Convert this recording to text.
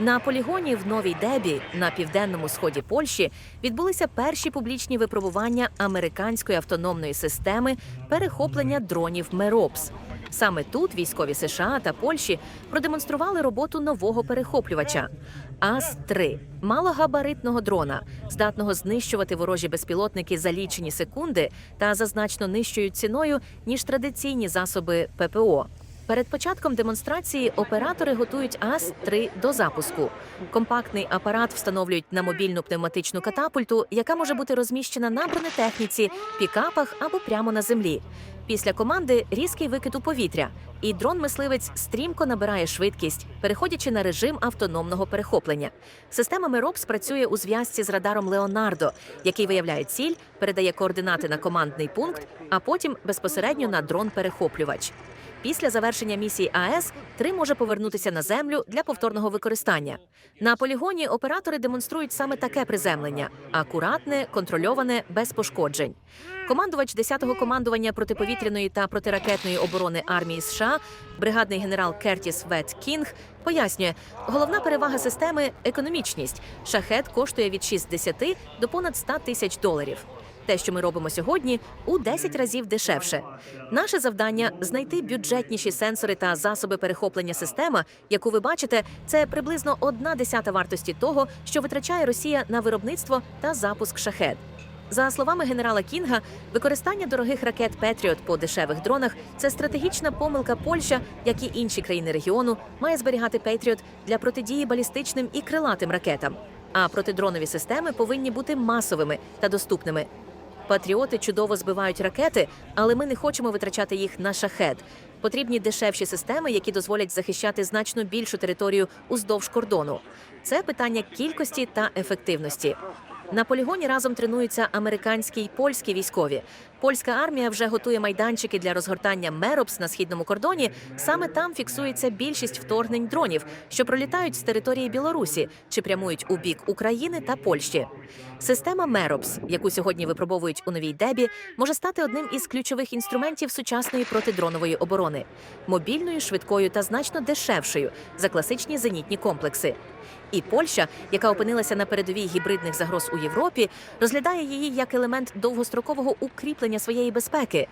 На полігоні в Новій Дебі на південному сході Польщі відбулися перші публічні випробування американської автономної системи перехоплення дронів Меропс. Саме тут військові США та Польщі продемонстрували роботу нового перехоплювача АС-3 малогабаритного дрона, здатного знищувати ворожі безпілотники за лічені секунди та за значно нижчою ціною ніж традиційні засоби ППО. Перед початком демонстрації оператори готують АС-3 до запуску. Компактний апарат встановлюють на мобільну пневматичну катапульту, яка може бути розміщена на бронетехніці, пікапах або прямо на землі. Після команди різкий викид у повітря, і дрон-мисливець стрімко набирає швидкість, переходячи на режим автономного перехоплення. Система Меропс працює у зв'язці з радаром Леонардо, який виявляє ціль, передає координати на командний пункт, а потім безпосередньо на дрон-перехоплювач. Після завершення місії АЕС 3 може повернутися на землю для повторного використання. На полігоні оператори демонструють саме таке приземлення: акуратне, контрольоване, без пошкоджень. Командувач 10-го командування протиповітряної та протиракетної оборони армії США, бригадний генерал Кертіс Вет Кінг, пояснює, головна перевага системи економічність. Шахет коштує від 60 до понад 100 тисяч доларів. Те, що ми робимо сьогодні, у 10 разів дешевше. Наше завдання знайти бюджетніші сенсори та засоби перехоплення система, яку ви бачите, це приблизно одна десята вартості того, що витрачає Росія на виробництво та запуск шахет. За словами генерала Кінга, використання дорогих ракет Петріот по дешевих дронах це стратегічна помилка Польща, як і інші країни регіону, має зберігати Петріот для протидії балістичним і крилатим ракетам. А протидронові системи повинні бути масовими та доступними. Патріоти чудово збивають ракети, але ми не хочемо витрачати їх на шахет. Потрібні дешевші системи, які дозволять захищати значно більшу територію уздовж кордону. Це питання кількості та ефективності. На полігоні разом тренуються американські й польські військові. Польська армія вже готує майданчики для розгортання Меропс на східному кордоні. Саме там фіксується більшість вторгнень дронів, що пролітають з території Білорусі чи прямують у бік України та Польщі. Система Меропс, яку сьогодні випробовують у новій дебі, може стати одним із ключових інструментів сучасної протидронової оборони, мобільною, швидкою та значно дешевшою за класичні зенітні комплекси. І Польща, яка опинилася на передовій гібридних загроз у Європі, розглядає її як елемент довгострокового укріплення своєї безпеки.